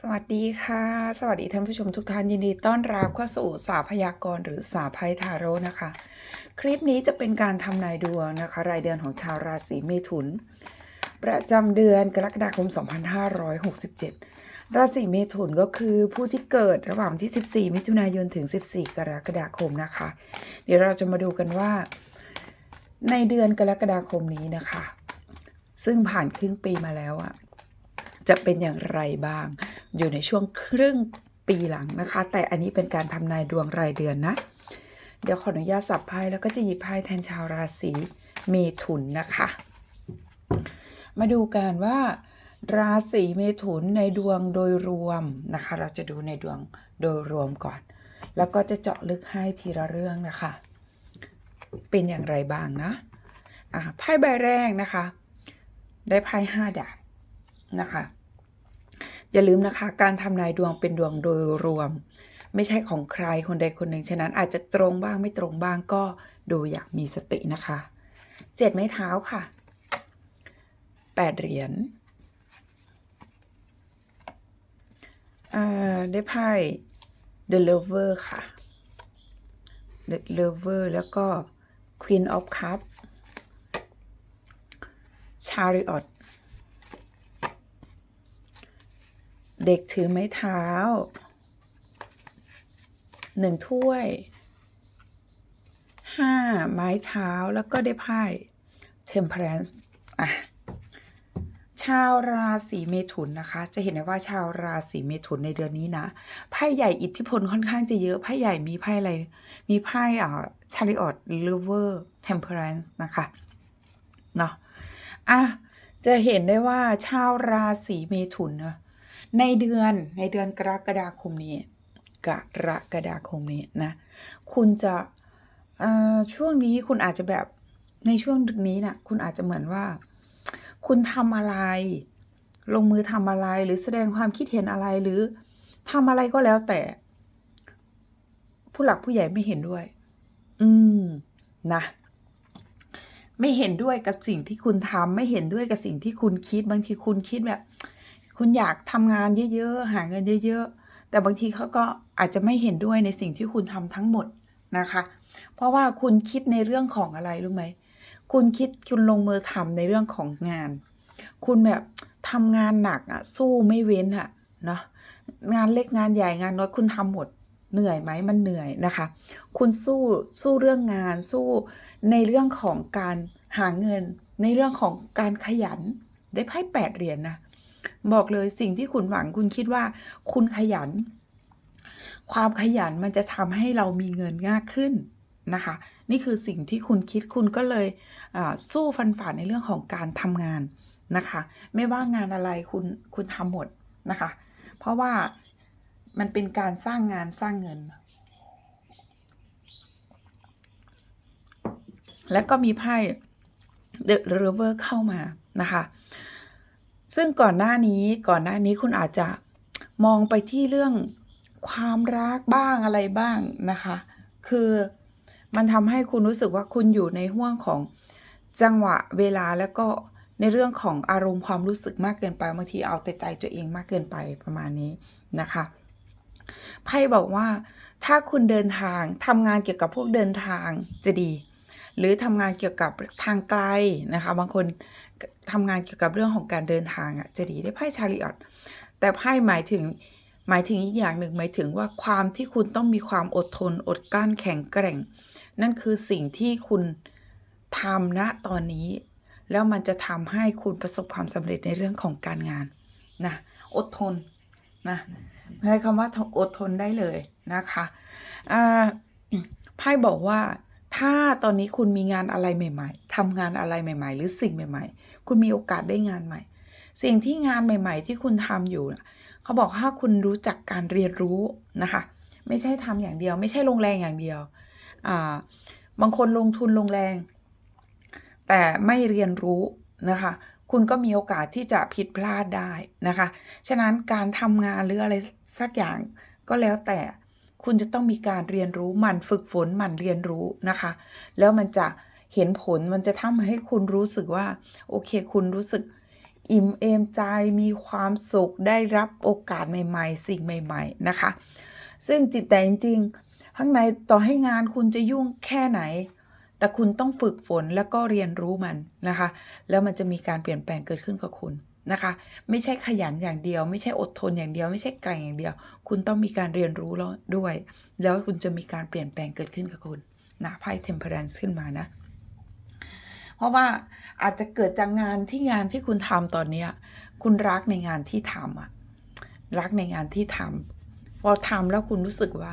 สวัสดีค่ะ สวัสดีท่านผู้ชมทุกท่านยินดีต้อนรับเข้าสู่สาพยากรณ์หรือสาไพ่ทาโร่นะคะ คลิปนี้จะเป็นการทำนายดวงนะคะ รายเดือนของชาวราศีเมถุน ประจำเดือนกรกฎาคม 2567 ราศีเมถุนก็คือผู้ที่เกิดระหว่างที่ 14 มิถุนายนถึง 14 กรกฎาคมนะคะ เดี๋ยวเราจะมาดูกันว่า ในเดือนกรกฎาคมนี้นะคะ ซึ่งผ่านครึ่งปีมาแล้วอะ จะเป็นอย่างไรบ้าง อยู่ในช่วงครึ่งปีหลังนะคะ แต่อันนี้เป็นการทำนายดวงรายเดือนนะ เดี๋ยวขออนุญาตสับไพ่แล้วก็จะหยิบไพ่แทนชาวราศีเมถุนนะคะ มาดูกันว่าราศีเมถุนในดวงโดยรวมนะคะ เราจะดูในดวงโดยรวมก่อน แล้วก็จะเจาะลึกให้ทีละเรื่องนะคะ เป็นอย่างไรบ้างนะไพ่ใบแรกนะคะ ได้ไพ่ห้าดาบนะคะ อย่าลืมนะคะ การทำนายดวงเป็นดวงโดยรวม ไม่ใช่ของใครคนใดคนหนึ่ง ฉะนั้นอาจจะตรงบ้างไม่ตรงบ้างก็ดูอย่างมีสตินะคะเจ็ดไม้เท้าค่ะแปดเหรียญอ่าได้ไพ่ The Lover ค่ะ The Lover แล้วก็ Queen of Cup Chariot เด็กถือไม้เท้าหนึ่งถ้วยห้าไม้เท้าแล้วก็ได้ไพ่ Temperance อะชาวราศีเมถุนนะคะ จะเห็นได้ว่าชาวราศีเมถุนในเดือนนี้นะไพ่ใหญ่อิทธิพลค่อนข้างจะเยอะไพ่ใหญ่มีไพ่อะไร มีไพ่อ่าชาริออตลิเวอร์เทมเพอรันซ์นะคะเนาะอะจะเห็นได้ว่าชาวราศีเมถุนนะ ในเดือนในเดือนกรกฎาคมนี้ กรกฎาคมนี้นะ คุณจะช่วงนี้คุณอาจจะแบบในช่วงนี้นะ่ะคุณอาจจะเหมือนว่า คุณทำอะไร ลงมือทำอะไรหรือแสดงความคิดเห็นอะไรหรือทำอะไรก็แล้วแต่ ผู้หลักผู้ใหญ่ไม่เห็นด้วย อืมนะไม่เห็นด้วยกับสิ่งที่คุณทำไม่เห็นด้วยกับสิ่งที่คุณคิดบางทีคุณคิดแบบ คุณอยากทำงานเยอะๆ หาเงินเยอะ ๆ แต่บางทีเขาก็อาจจะไม่เห็นด้วยในสิ่งที่คุณทำทั้งหมดนะคะ เพราะว่าคุณคิดในเรื่องของอะไรรู้ไหม คุณคิดคุณลงมือทำในเรื่องของงาน คุณแบบทำงานหนักอะสู้ไม่เว้นอะเนาะงานเล็กงานใหญ่งานน้อยคุณทำหมดเหนื่อยไหมมันเหนื่อยนะคะ คุณสู้สู้เรื่องงานสู้ในเรื่องของการหาเงิน ในเรื่องของการขยันได้ไพ่แปดเหรียญนะ บอกเลยสิ่งที่คุณหวังคุณคิดว่าคุณขยัน ความขยันมันจะทำให้เรามีเงินมากขึ้นนะคะ นี่คือสิ่งที่คุณคิดคุณก็เลยสู้ฟันฝ่าในเรื่องของการทำงานนะคะ ไม่ว่างานอะไรคุณคุณทำหมดนะคะ เพราะว่ามันเป็นการสร้างงานสร้างเงิน และก็มีไพ่ The River เข้ามานะคะ ซึ่งก่อนหน้านี้ก่อนหน้านี้คุณอาจจะมองไปที่เรื่องความรักบ้างอะไรบ้างนะคะ คือมันทำให้คุณรู้สึกว่าคุณอยู่ในห่วงของจังหวะเวลาแล้วก็ในเรื่องของอารมณ์ความรู้สึกมากเกินไปบางทีเอาแต่ใจตัวเองมากเกินไปประมาณนี้นะคะไพ่บอกว่าถ้าคุณเดินทางทำงานเกี่ยวกับพวกเดินทางจะดี หรือทำงานเกี่ยวกับทางไกลนะคะ บางคนทำงานเกี่ยวกับเรื่องของการเดินทางอะจะดีได้ไพ่ชาริออตแต่ไพ่หมายถึงหมายถึงอีกอย่างหนึ่งหมายถึงว่าความที่คุณต้องมีความอดทนอดกลั้นแข็งแกร่ง นั่นคือสิ่งที่คุณทำณตอนนี้ แล้วมันจะทำให้คุณประสบความสำเร็จในเรื่องของการงานนะอดทนนะใช้คำว่าอดทนได้เลยนะคะไพ่บอกว่า ถ้าตอนนี้คุณมีงานอะไรใหม่ ๆทำงานอะไรใหม่ ๆ หรือสิ่งใหม่ ๆ คุณมีโอกาสได้งานใหม่ สิ่งที่งานใหม่ ๆ ที่คุณทำอยู่นะเขาบอกถ้าคุณรู้จักการเรียนรู้นะคะ ไม่ใช่ทำอย่างเดียว ไม่ใช่ลงแรงอย่างเดียวอ่าบางคนลงทุนลงแรง แต่ไม่เรียนรู้นะคะคุณก็มีโอกาสที่จะผิดพลาดได้นะคะ ฉะนั้นการทำงานหรืออะไรสักอย่างก็แล้วแต่ คุณจะต้องมีการเรียนรู้มันฝึกฝนมันเรียนรู้นะคะ แล้วมันจะเห็นผลมันจะทำให้คุณรู้สึกว่า โอเค คุณรู้สึกอิ่มเอมใจมีความสุขได้รับโอกาสใหม่ ๆ สิ่งใหม่ ๆ นะคะ ซึ่งจิตแต่จริงๆข้างในต่อให้งานคุณจะยุ่งแค่ไหน แต่คุณต้องฝึกฝนแล้วก็เรียนรู้มันนะคะ แล้วมันจะมีการเปลี่ยนแปลงเกิดขึ้นกับคุณ นะคะ ไม่ใช่ขยันอย่างเดียว ไม่ใช่อดทนอย่างเดียว ไม่ใช่แกร่งอย่างเดียว คุณต้องมีการเรียนรู้แล้วด้วย แล้วคุณจะมีการเปลี่ยนแปลงเกิดขึ้นกับคุณนะไพ่ temperance ขึ้นมานะ เพราะว่าอาจจะเกิดจากงานที่งานที่คุณทำตอนเนี้คุณรักในงานที่ทำอะรักในงานที่ทำพอทำแล้วคุณรู้สึกว่า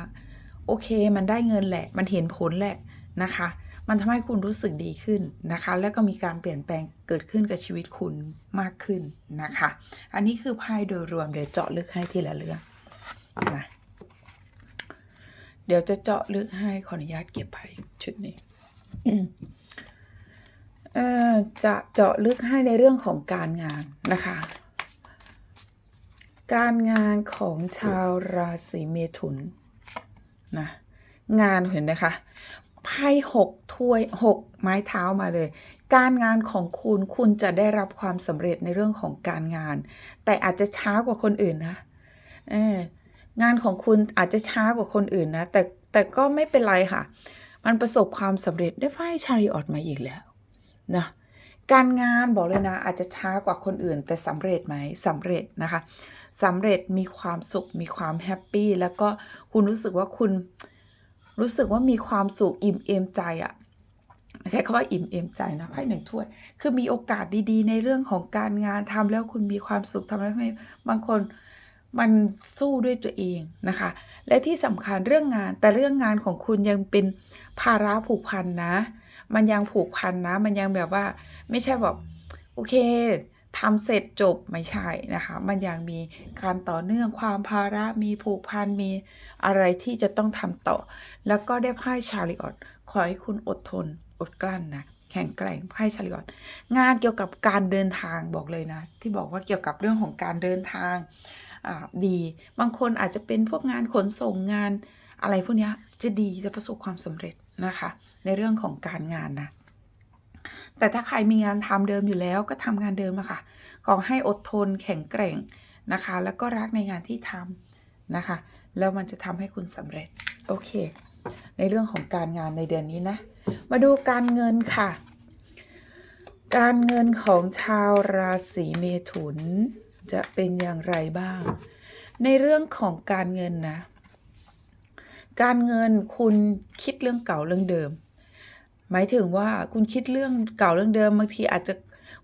โอเค มันได้เงินแหละ มันเห็นผลแหละนะคะ มันทำให้คุณรู้สึกดีขึ้นนะคะ แล้วก็มีการเปลี่ยนแปลงเกิดขึ้นกับชีวิตคุณมากขึ้นนะคะ อันนี้คือไพ่โดยรวมเดี๋ยวเจาะลึกให้ทีละเรื่องนะเดี๋ยวจะเจาะลึกให้ขออนุญาตเก็บไพ่ชุดนี้จะเจาะลึกให้ในเรื่องของการงานนะคะ การงานของชาวราศีเมถุนนะงานเห็นนะคะ ไพ่หกถ้วยหกไม้เท้ามาเลย การงานของคุณคุณจะได้รับความสำเร็จในเรื่องของการงาน แต่อาจจะช้ากว่าคนอื่นนะเอองานของคุณอาจจะช้ากว่าคนอื่นนะ แต่แต่ก็ไม่เป็นไรค่ะ มันประสบความสำเร็จได้ไพ่ชาริออตมาอีกแล้วนะการงานบอกเลยนะ อาจจะช้ากว่าคนอื่น แต่สำเร็จไหมสำเร็จนะคะสำเร็จมีความสุขมีความแฮปปี้แล้วก็คุณรู้สึกว่าคุณ รู้สึกว่ามีความสุขอิ่มเอมใจอะใช้คำว่าอิ่มเอมใจนะไพ่หนึ่งถ้วย คือมีโอกาสดีๆ ในเรื่องของการงานทำแล้วคุณมีความสุขทำแล้วไม่บางคนมันสู้ด้วยตัวเองนะคะ และที่สำคัญเรื่องงาน แต่เรื่องงานของคุณยังเป็นภาระผูกพันนะ มันยังผูกพันนะ มันยังแบบว่าไม่ใช่แบบโอเค ทำเสร็จจบไม่ใช่นะคะ มันยังมีการต่อเนื่องความภาระมีผูกพันมีอะไรที่จะต้องทำต่อ แล้วก็ได้ไพ่ชาริออตขอให้คุณอดทนอดกลั้นนะแข็งแกร่งไพ่ชาริออตงานเกี่ยวกับการเดินทางบอกเลยนะ ที่บอกว่าเกี่ยวกับเรื่องของการเดินทางอ่าดี บางคนอาจจะเป็นพวกงานขนส่งงานอะไรพวกนี้จะดีจะประสบความสำเร็จนะคะ ในเรื่องของการงานนะ แต่ถ้าใครมีงานทำเดิมอยู่แล้วก็ทำงานเดิมอะค่ะ ขอให้อดทนแข็งแกร่งนะคะ แล้วก็รักในงานที่ทำนะคะ แล้วมันจะทำให้คุณสำเร็จ โอเค ในเรื่องของการงานในเดือนนี้นะ มาดูการเงินค่ะ การเงินของชาวราศีเมถุน จะเป็นอย่างไรบ้าง ในเรื่องของการเงินนะ การเงินคุณคิดเรื่องเก่าเรื่องเดิม หมายถึงว่าคุณคิดเรื่องเก่าเรื่องเดิมบางทีอาจจะ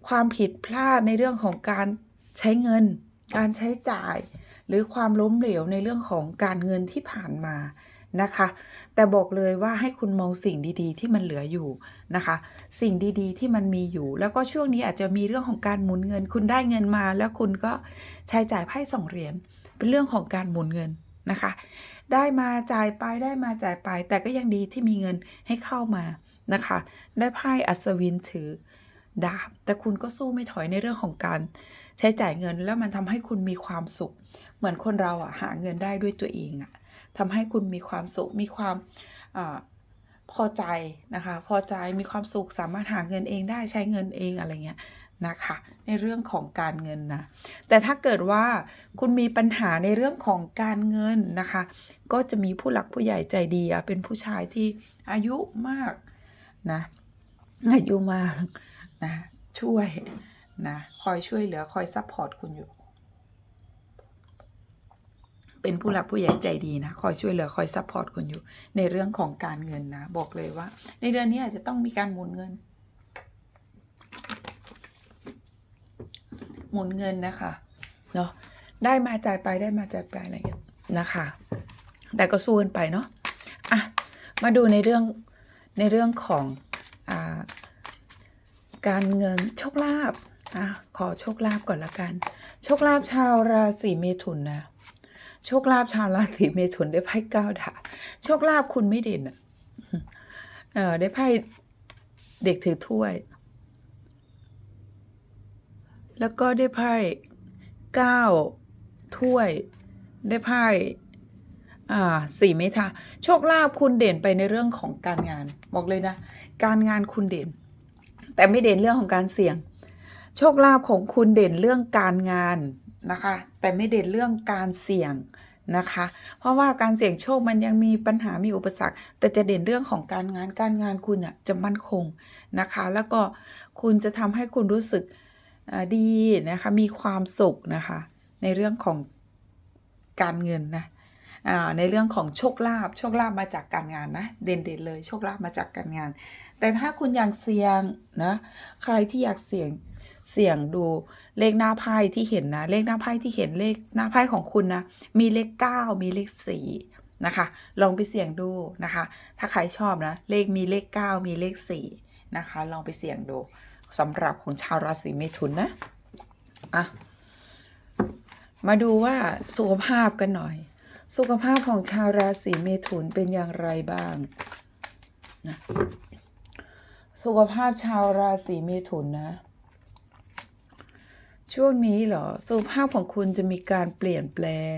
ความผิดพลาดในเรื่องของการใช้เงิน การใช้จ่าย หรือความล้มเหลวในเรื่องของการเงินที่ผ่านมานะคะ แต่บอกเลยว่าให้คุณมองสิ่งดีๆ ที่มันเหลืออยู่นะคะ สิ่งดีๆ ที่มันมีอยู่ แล้วก็ช่วงนี้อาจจะมีเรื่องของการหมุนเงิน คุณได้เงินมา แล้วคุณก็ใช้จ่ายไพ่สองเหรียญเป็นเรื่องของการหมุนเงินนะคะ ได้มาจ่ายไปได้มาจ่ายไป แต่ก็ยังดีที่มีเงินให้เข้ามา นะคะ ได้ไพ่อัศวินถือดาบ แต่คุณก็สู้ไม่ถอยในเรื่องของการใช้จ่ายเงินแล้วมันทำให้คุณมีความสุข เหมือนคนเราอะหาเงินได้ด้วยตัวเองอะทำให้คุณมีความสุขมีความอพอใจนะคะ พอใจมีความสุขสามารถหาเงินเองได้ใช้เงินเองอะไรเงี้ยนะคะในเรื่องของการเงินนะแต่ถ้าเกิดว่าคุณมีปัญหาในเรื่องของการเงินนะคะ ก็จะมีผู้หลักผู้ใหญ่ใจดีเป็นผู้ชายที่อายุมาก นะอายุมากนะช่วยนะคอยช่วยเหลือคอยซัพพอร์ตคุณอยู่ เป็นผู้หลักผู้ใหญ่ใจดีนะคอยช่วยเหลือคอยซัพพอร์ตคุณอยู่ ในเรื่องของการเงินนะ บอกเลยว่า ในเดือนนี้อาจจะต้องมีการหมุนเงิน หมุนเงินนะคะเนาะได้มาจ่ายไปได้มาจ่ายไปอะไรอย่างเงี้ยนะคะ แต่ก็สู้กันไปเนาะอะมาดูในเรื่อง ในเรื่องของอการเงินโชคลาภอะขอโชคลาภก่อนละกัน โชคลาภชาวราศีเมถุนนะโชคลาภชาวราศีเมถุนได้ไพ่เก้าดาบโชคลาภคุณไม่เด่นอะเออได้ไพ่เด็กถือถ้วย แล้วก็ได้ไพ่เก้าถ้วย ได้ไพ่ อ่าสี่เมตาโชคลาภคุณเด่นไปในเรื่องของการงาน บอกเลยนะ การงานคุณเด่น แต่ไม่เด่นเรื่องของการเสี่ยง โชคลาภของคุณเด่นเรื่องการงานนะคะ แต่ไม่เด่นเรื่องการเสี่ยงนะคะ เพราะว่าการเสี่ยงโชคมันยังมีปัญหามีอุปสรรค แต่จะเด่นเรื่องของการงานการงานคุณอะจะมั่นคงนะคะ แล้วก็คุณจะทำให้คุณรู้สึกดีนะคะมีความสุขนะคะ ในเรื่องของการเงินนะ ในเรื่องของโชคลาภโชคลาภมาจากการงานนะ เด่นๆเลยโชคลาภมาจากการงาน แต่ถ้าคุณอยากเสี่ยงนะใครที่อยากเสี่ยงเสี่ยงดูเลขหน้าไพ่ที่เห็นนะ เลขหน้าไพ่ที่เห็นเลขหน้าไพ่ของคุณนะ มีเลข 9 มีเลข4นะคะ ลองไปเสี่ยงดูนะคะ ถ้าใครชอบนะ เลขมีเลข 9 มีเลข4นะคะ ลองไปเสี่ยงดูสำหรับของชาวราศีเมถุนนะ อะ มาดูว่าสุขภาพกันหน่อย สุขภาพของชาวราศีเมถุนเป็นอย่างไรบ้างนะสุขภาพชาวราศีเมถุนนะ ช่วงนี้เหรอ สุขภาพของคุณจะมีการเปลี่ยนแปลง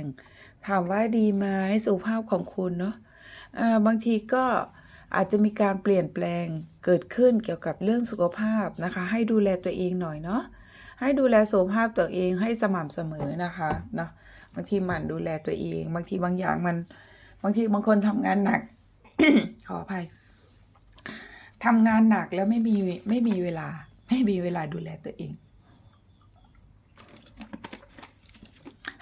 ถามว่าดีไหมสุขภาพของคุณเนาะอ่าบางทีก็อาจจะมีการเปลี่ยนแปลงเกิดขึ้นเกี่ยวกับเรื่องสุขภาพนะคะ ให้ดูแลตัวเองหน่อยเนาะ ให้ดูแลสุขภาพตัวเองให้สม่ำเสมอนะคะเนาะบางทีหมันดูแลตัวเอง บางทีบางอย่างมัน บางทีบางคนทำงานหนัก ขออภัยทำงานหนักแล้วไม่มีไม่มีเวลา ไม่มีเวลาดูแลตัวเอง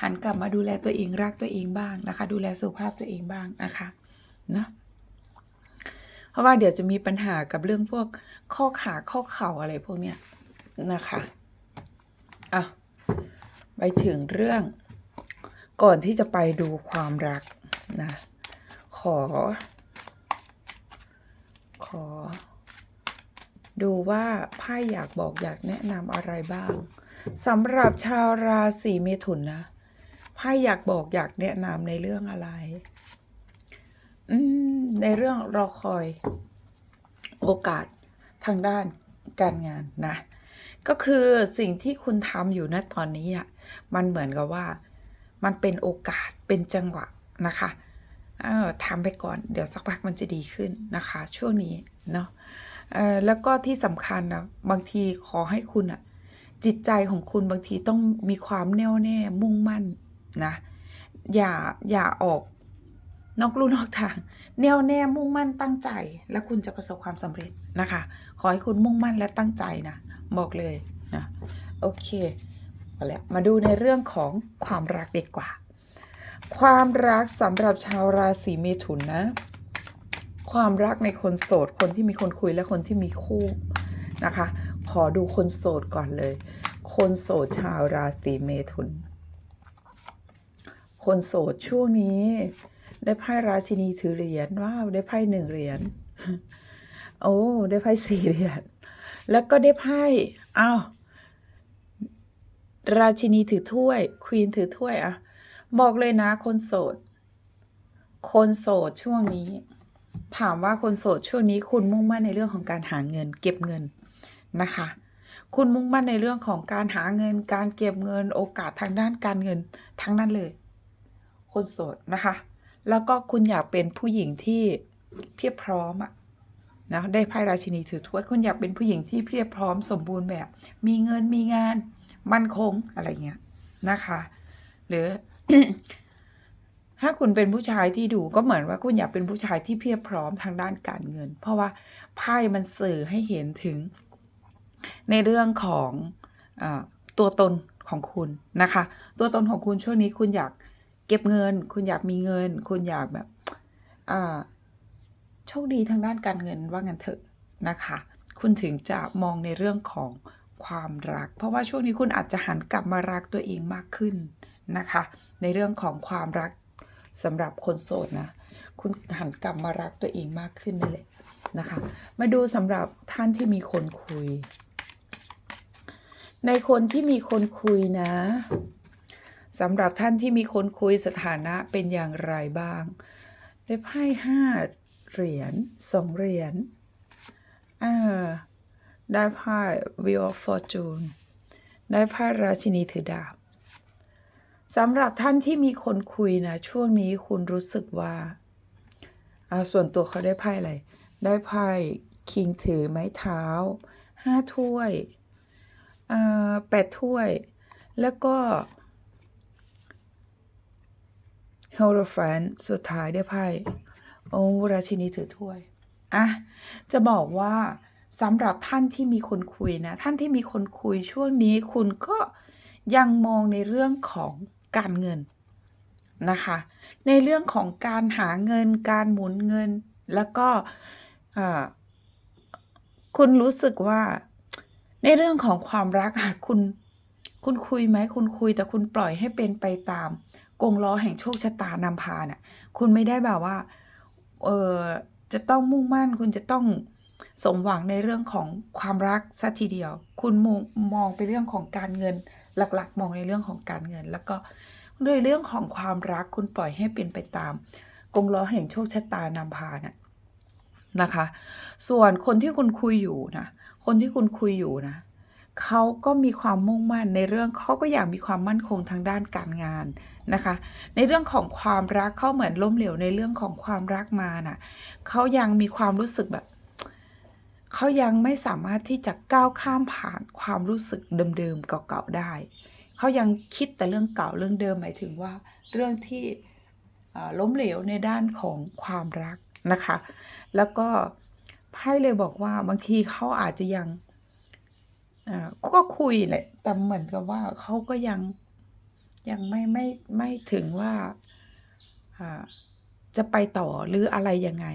หันกลับมาดูแลตัวเองรักตัวเองบ้างนะคะ ดูแลสุขภาพตัวเองบ้างนะคะเนาะเพราะว่าเดี๋ยวจะมีปัญหากับเรื่องพวกข้อขาข้อเข่าอะไรพวกเนี้ยนะคะ อะไปถึงเรื่องก่อนที่จะไปดูความรักนะ ขอ ขอ ดูว่าไพ่อยากบอกอยากแนะนำอะไรบ้างสำหรับชาวราศีเมถุนนะไพ่อยากบอกอยากแนะนำในเรื่องอะไร อืม ในเรื่องรอคอย โอกาสทางด้านการงานนะ ก็คือสิ่งที่คุณทำอยู่ณตอนนี้อะมันเหมือนกับว่า มันเป็นโอกาสเป็นจังหวะนะคะเออทำไปก่อนเดี๋ยวสักพักมันจะดีขึ้นนะคะ ช่วงนี้เนาะเออแล้วก็ที่สำคัญนะบางทีขอให้คุณอะจิตใจของคุณบางทีต้องมีความแน่วแน่มุ่งมั่นนะอย่าอย่าออกนอกลู่นอกทาง แน่วแน่มุ่งมั่นตั้งใจ แล้วคุณจะประสบความสำเร็จนะคะ ขอให้คุณมุ่งมั่นและตั้งใจนะ บอกเลยนะโอเคเอาละมาดูในเรื่องของความรักดีกว่า ความรักสำหรับชาวราศีเมถุนนะ ความรักในคนโสด คนที่มีคนคุยและคนที่มีคู่นะคะ ขอดูคนโสดก่อนเลย คนโสดชาวราศีเมถุน คนโสดช่วงนี้ได้ไพ่ราชินีถือเหรียญว้าวได้ไพ่หนึ่งเหรียญโอ้ได้ไพ่สี่เหรียญ แล้วก็ได้ไพ่อ้าวราชินีถือถ้วย ควีนถือถ้วยอะบอกเลยนะ คนโสด คนโสดช่วงนี้ ถามว่าคนโสดช่วงนี้ คุณมุ่งมั่นในเรื่องของการหาเงิน เก็บเงินนะคะ คุณมุ่งมั่นในเรื่องของการหาเงิน การเก็บเงิน โอกาสทางด้านการเงินทั้งนั้นเลย คนโสดนะคะ แล้วก็คุณอยากเป็นผู้หญิงที่เพียบพร้อมอะ นะได้ไพ่ราชินีถือถ้วยคุณอยากเป็นผู้หญิงที่เพียบพร้อมสมบูรณ์แบบ มีเงินมีงาน มั่นคงอะไรเงี้ยนะคะ หรือถ้าคุณเป็นผู้ชายที่ดูก็เหมือนว่าคุณอยากเป็นผู้ชายที่เพียบพร้อมทางด้านการเงิน เพราะว่าไพ่มันสื่อให้เห็นถึง ในเรื่องของอตัวตนของคุณนะคะ ตัวตนของคุณช่วงนี้คุณอยากเก็บเงิน คุณอยากมีเงิน คุณอยากแบบอ่า โชคดีทางด้านการเงินว่างันเถอะนะคะ คุณถึงจะมองในเรื่องของความรัก เพราะว่าช่วงนี้คุณอาจจะหันกลับมารักตัวเองมากขึ้นนะคะ ในเรื่องของความรักสำหรับคนโสดนะ คุณหันกลับมารักตัวเองมากขึ้นนั่นแหละนะคะ มาดูสำหรับท่านที่มีคนคุย ในคนที่มีคนคุยนะสำหรับท่านที่มีคนคุยสถานะเป็นอย่างไรบ้าง ได้ไพ่ห้า เหรียญสองเหรียญอ่าได้ไพ่ Wheel of Fortune ได้ไพ่ราชินีถือดาบสำหรับท่านที่มีคนคุยนะช่วงนี้คุณรู้สึกว่าอ่าส่วนตัวเขาได้ไพ่อะไร ได้ไพ่คิงถือไม้เท้าห้าถ้วยอ่อแปดถ้วย แล้วก็เฮโรฟนสุดท้ายได้ไพ่ โอ้ราชินีถือถ้วยอะจะบอกว่าสำหรับท่านที่มีคนคุยนะ ท่านที่มีคนคุยช่วงนี้คุณก็ยังมองในเรื่องของการเงินนะคะ ในเรื่องของการหาเงิน การหมุนเงิน แล้วก็คุณรู้สึกว่า ในเรื่องของความรักอะคุณ คุณคุยไหมคุณคุยแต่คุณปล่อยให้เป็นไปตาม กงล้อแห่งโชคชะตานำพาเน่ะคุณไม่ได้แบบว่า เออจะต้องมุ่งมั่นคุณจะต้องสมหวังในเรื่องของความรักสัทีเดียว คุณมองมองไปเรื่องของการเงินหลักๆ มองในเรื่องของการเงิน แล้วก็ในเรื่องของความรักคุณปล่อยให้เป็นไปตาม กงล้อแห่งโชคชะตานำพาน่ะนะคะ ส่วนคนที่คุณคุยอยู่นะ คนที่คุณคุยอยู่นะ เขาก็มีความมุ่งมั่นในเรื่องเขาก็อยากมีความมั่นคงทางด้านการงานนะคะ ในเรื่องของความรักเขาเหมือนล้มเหลวในเรื่องของความรักมาน่ะเขายังมีความรู้สึกแบบเขายังไม่สามารถที่จะก้าวข้ามผ่านความรู้สึกเดิมๆเก่าๆได้เขายังคิดแต่เรื่องเก่าเรื่องเดิมหมายถึงว่า เรื่องที่ล้มเหลวในด้านของความรักนะคะ แล้วก็ไพ่เลยบอกว่าบางทีเขาอาจจะยัง อ่าก็คุยแหละ แต่เหมือนกับว่าเขาก็ยังยังไม่ไม่ไม่ถึงว่าอ่าจะไปต่อหรืออะไรยังไง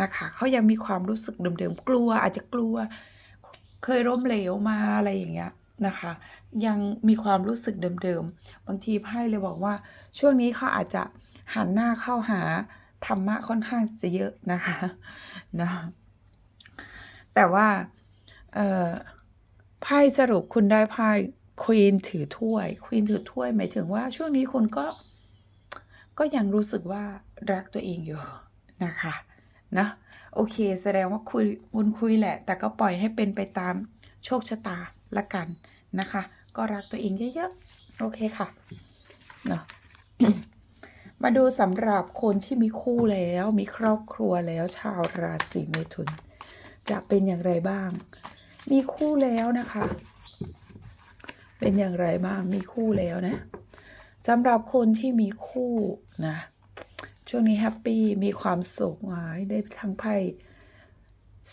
นะคะเขายังมีความรู้สึกเดิมๆกลัวอาจจะกลัว เคยล้มเหลวมาอะไรอย่างเงี้ยนะคะ ยังมีความรู้สึกเดิมๆบางทีไพ่เลยบอกว่า ช่วงนี้เขาอาจจะหันหน้าเข้าหาธรรมะค่อนข้างจะเยอะนะคะนะแต่ว่าเออ ไพ่สรุปคุณได้ไพ่ควีนถือถ้วยควีนถือถ้วยหมายถึงว่าช่วงนี้คุณก็ ก็ยังรู้สึกว่ารักตัวเองอยู่นะคะนะโอเค แสดงว่าคุยคุณคุยแหละ แต่ก็ปล่อยให้เป็นไปตามโชคชะตาละกันนะคะ ก็รักตัวเองเยอะๆ โอเคค่ะเนาะมาดูสำหรับคนที่มีคู่แล้วมีครอบครัวแล้วชาวราศีเมถุน จะเป็นอย่างไรบ้าง มีคู่แล้วนะคะ เป็นอย่างไรบ้างมีคู่แล้วนะสำหรับคนที่มีคู่นะ ช่วงนี้แฮปปี้มีความสุขหายได้ทั้งไพ่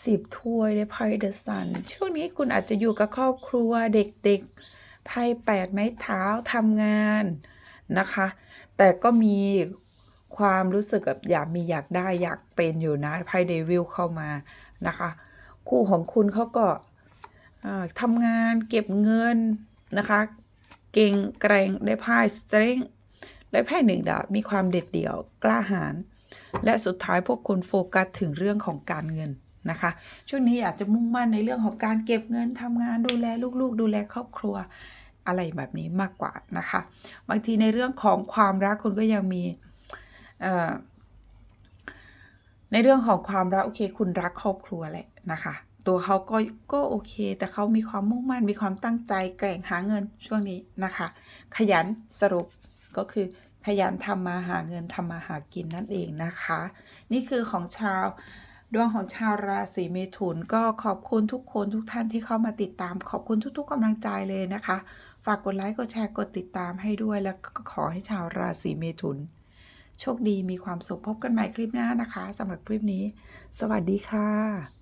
สิบถ้วยได้ไพ่เดอะซันช่วงนี้คุณอาจจะอยู่กับครอบครัวเด็กๆไพ่แปดไม้เท้าทำงานนะคะ แต่ก็มีความรู้สึกแบบอยากมีอยากได้อยากเป็นอยู่นะไพ่เดวิลเข้ามานะคะ คู่ของคุณเขาก็ ทำงานเก็บเงินนะคะ เก่งแกร่งได้ไพ่สเตร n งและไพ่หนึ่งดาบมีความเด็ดเดี่ยวกล้าหาญและสุดท้ายพวกคุณโฟกัสถึงเรื่องของการเงินนะคะ ช่วงนี้อยากจะมุ่งมั่นในเรื่องของการเก็บเงินทำงานดูแลลูกๆ ดูแลครอบครัวอะไรแบบนี้มากกว่านะคะ บางทีในเรื่องของความรักคุณก็ยังมีในเรื่องของความรักโอเค คุณรักครอบครัวแหละนะคะ ตัวเขาก็ก็โอเค แต่เขามีความมุ่งมั่นมีความตั้งใจแกร่งหาเงินช่วงนี้นะคะ ขยันสรุปก็คือขยันทำมาหาเงินทำมาหากินนั่นเองนะคะ นี่คือของชาวดวงของชาวราศีเมถุนก็ขอบคุณทุกคนทุกท่านที่เข้ามาติดตาม ขอบคุณทุก ๆกำลังใจเลยนะคะ ฝากกดไลค์กดแชร์กดติดตามให้ด้วยแล้วก็ขอให้ชาวราศีเมถุน โชคดีมีความสุขพบกันใหม่คลิปหน้านะคะสำหรับคลิปนี้ สวัสดีค่ะ